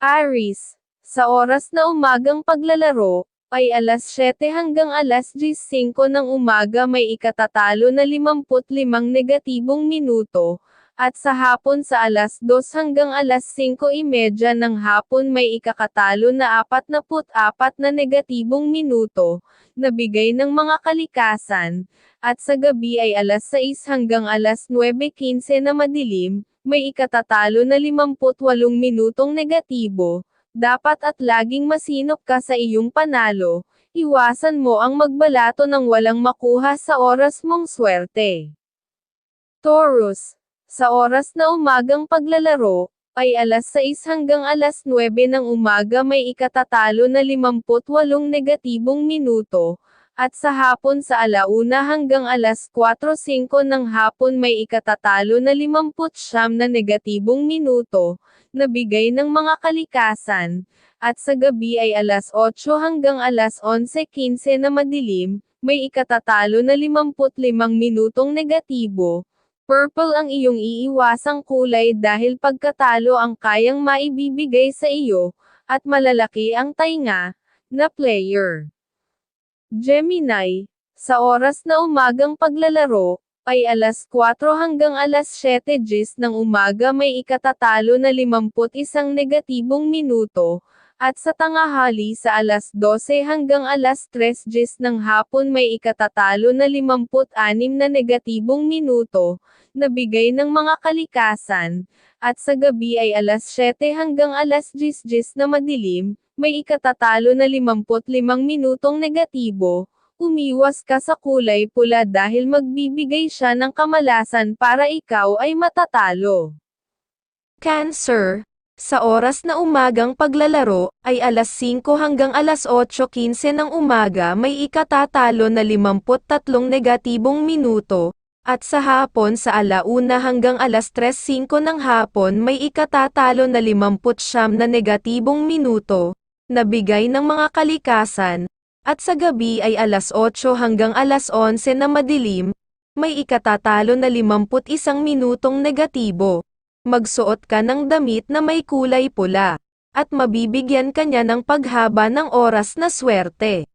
Aris, sa oras na umagang paglalaro, ay alas 7 hanggang alas 10.05 ng umaga may ikatatalo na 55 negatibong minuto, at sa hapon sa alas 2 hanggang alas 5.30 ng hapon may ikakatalo na 44 na negatibong minuto, na bigay ng mga kalikasan, at sa gabi ay alas 6 hanggang alas 9.15 na madilim, may ikatatalo na 58 minutong negatibo, dapat at laging masinop ka sa iyong panalo, iwasan mo ang magbalato ng walang makuha sa oras mong swerte. Taurus, sa oras na umagang paglalaro, ay alas 6 hanggang alas 9 ng umaga may ikatatalo na 58 negatibong minuto, at sa hapon sa alauna hanggang alas 4.05 ng hapon may ikatatalo na 59 na negatibong minuto, na bigay ng mga kalikasan, at sa gabi ay alas 8 hanggang alas 11.15 na madilim, may ikatatalo na 55 minutong negatibo. Purple ang iyong iiwasang kulay dahil pagkatalo ang kayang maibibigay sa iyo, at malalaki ang tainga, na player. Gemini, sa oras na umagang paglalaro, ay alas 4 hanggang alas 7 gis ng umaga may ikatatalo na 51 negatibong minuto, at sa tangahali sa alas 12 hanggang alas 3 gis ng hapon may ikatatalo na 56 na negatibong minuto, na bigay ng mga kalikasan, at sa gabi ay alas 7 hanggang alas 10 gis na madilim, may ikatatalo na 55 minutong negatibo, umiwas ka sa kulay pula dahil magbibigay siya ng kamalasan para ikaw ay matatalo. Cancer, sa oras na umagang paglalaro, ay alas 5 hanggang alas 8.15 ng umaga may ikatatalo na 53 negatibong minuto, at sa hapon sa alauna hanggang alas 3.05 ng hapon may ikatatalo na 59 na negatibong minuto, na bigay ng mga kalikasan, at sa gabi ay alas 8 hanggang alas 11 na madilim, may ikatatalo na 51 minutong negatibo. Magsuot ka ng damit na may kulay pula, at mabibigyan ka niya ng paghaba ng oras na swerte.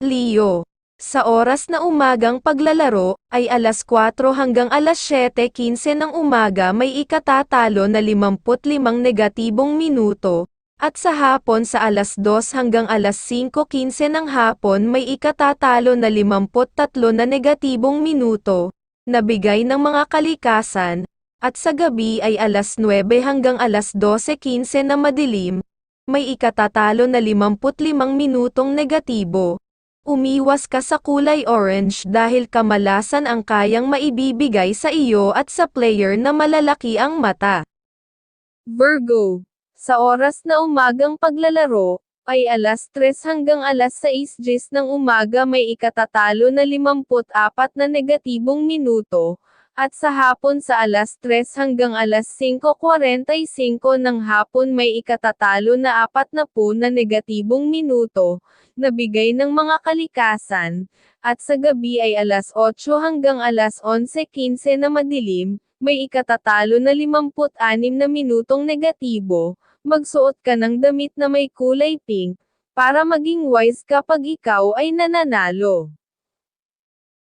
Leo, sa oras na umagang paglalaro, ay alas 4 hanggang alas 7.15 ng umaga may ikatatalo na 55 negatibong minuto, at sa hapon sa alas 2 hanggang alas 5.15 ng hapon may ikatatalo na 53 na negatibong minuto, na bigay ng mga kalikasan, at sa gabi ay alas 9 hanggang alas 12.15 na madilim, may ikatatalo na 55 minutong negatibo. Umiwas ka sa kulay orange dahil kamalasan ang kayang maibibigay sa iyo at sa player na malalaki ang mata. Virgo, sa oras na umagang paglalaro, ay alas 3 hanggang alas 6 gis ng umaga may ikatatalo na 54 na negatibong minuto, at sa hapon sa alas 3 hanggang alas 5.45 ng hapon may ikatatalo na 40 na negatibong minuto, na bigay ng mga kalikasan, at sa gabi ay alas 8 hanggang alas 11.15 na madilim, may ikatatalo na 56 na minutong negatibo, magsuot ka ng damit na may kulay pink, para maging wise kapag ikaw ay nananalo.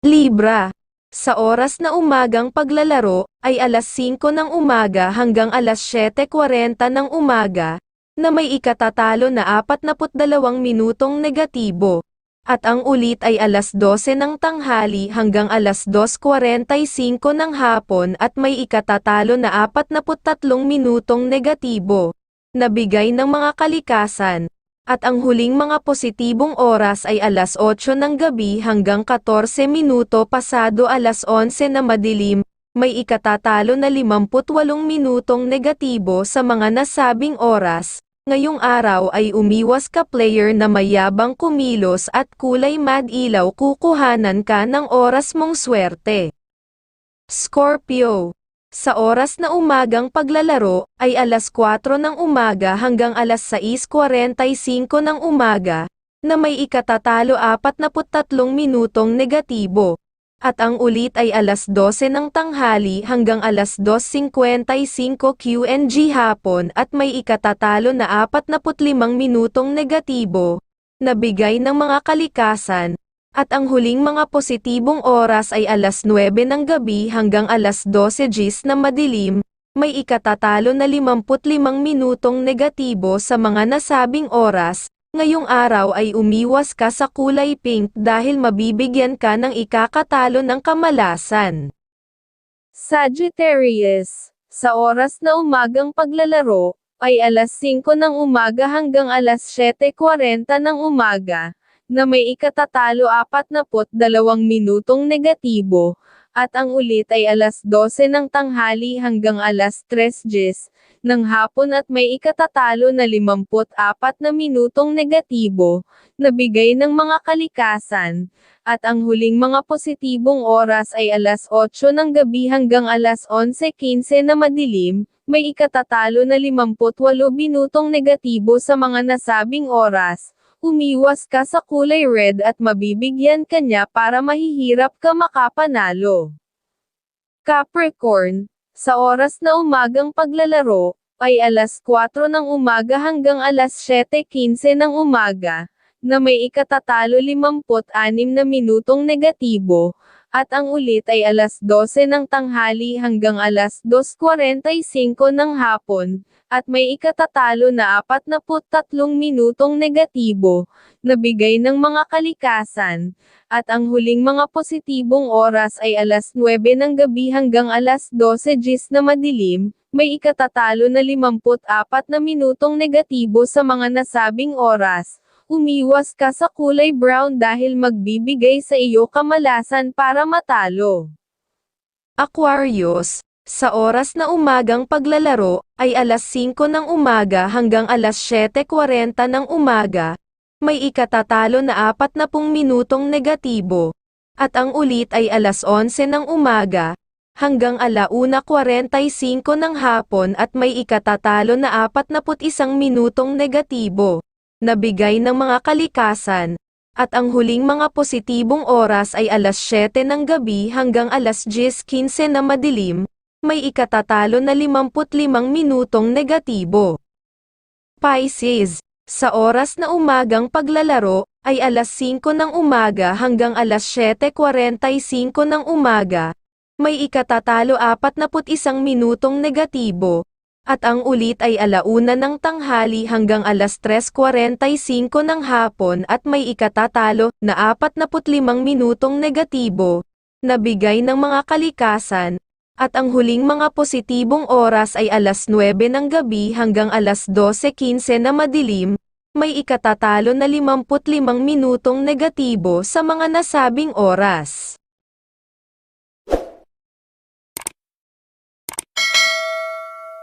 Libra. Sa oras na umagang paglalaro, ay alas 5 ng umaga hanggang alas 7.40 ng umaga, na may ikatatalo na 42 minutong negatibo. At ang ulit ay alas 12 ng tanghali hanggang alas 2.45 ng hapon at may ikatatalo na 43 minutong negatibo, na bigay ng mga kalikasan. At ang huling mga positibong oras ay alas 8 ng gabi hanggang 14 minuto pasado alas 11 na madilim, may ikatatalo na 58 minutong negatibo sa mga nasabing oras. Ngayong araw ay umiwas ka player na mayabang kumilos at kulay mad ilaw kukuhanan ka ng oras mong swerte. Scorpio sa oras na umagang paglalaro, ay alas 4 ng umaga hanggang alas 6.45 ng umaga, na may ikatatalo 43 minutong negatibo. at ang ulit ay alas 12 ng tanghali hanggang alas 2.55 QNG hapon at may ikatatalo na 45 minutong negatibo, na bigay ng mga kalikasan, at ang huling mga positibong oras ay alas 9 ng gabi hanggang alas 12 gis na madilim, may ikatatalo na 55 minutong negatibo sa mga nasabing oras, ngayong araw ay umiwas ka sa kulay pink dahil mabibigyan ka ng ikakatalo ng kamalasan. Sagittarius, sa oras na umagang paglalaro, ay alas 5 ng umaga hanggang alas 7.40 ng umaga, na may ikatatalo 42 minutong negatibo, at ang ulit ay alas 12 ng tanghali hanggang alas 3 gis, ng hapon at may ikatatalo na 54 na minutong negatibo, na bigay ng mga kalikasan, at ang huling mga positibong oras ay alas 8 ng gabi hanggang alas 11.15 na madilim, may ikatatalo na 58 minutong negatibo sa mga nasabing oras, umiwas ka sa kulay red at mabibigyan ka niya para mahihirap ka makapanalo. Capricorn, sa oras na umagang paglalaro, ay alas 4 ng umaga hanggang alas 7.15 ng umaga, na may ikatatalo 56 na minutong negatibo, at ang ulit ay alas 12 ng tanghali hanggang alas 2.45 ng hapon, at may ikatatalo na 43 minutong negatibo, na bigay ng mga kalikasan, at ang huling mga positibong oras ay alas 9 ng gabi hanggang alas 12 gis na madilim, may ikatatalo na 54 na minutong negatibo sa mga nasabing oras, umiwas ka sa kulay brown dahil magbibigay sa iyo kamalasan para matalo. Aquarius, sa oras na umagang paglalaro, ay alas 5 ng umaga hanggang alas 7.40 ng umaga, may ikatatalo na 40 minutong negatibo, at ang ulit ay alas 11 ng umaga, hanggang alauna 45 ng hapon at may ikatatalo na 41 minutong negatibo, na bigay ng mga kalikasan, at ang huling mga positibong oras ay alas 7 ng gabi hanggang alas 10.15 na madilim, may ikatatalo na 55 minutong negatibo. Pisces, sa oras na umagang paglalaro, ay alas 5 ng umaga hanggang alas 7.45 ng umaga, may ikatatalo 41 minutong negatibo, at ang ulit ay alauna ng tanghali hanggang alas 3.45 ng hapon at may ikatatalo na 45 minutong negatibo, na bigay ng mga kalikasan, at ang huling mga positibong oras ay alas 9 ng gabi hanggang alas 12.15 na madilim, may ikatatalo na 55 minutong negatibo sa mga nasabing oras.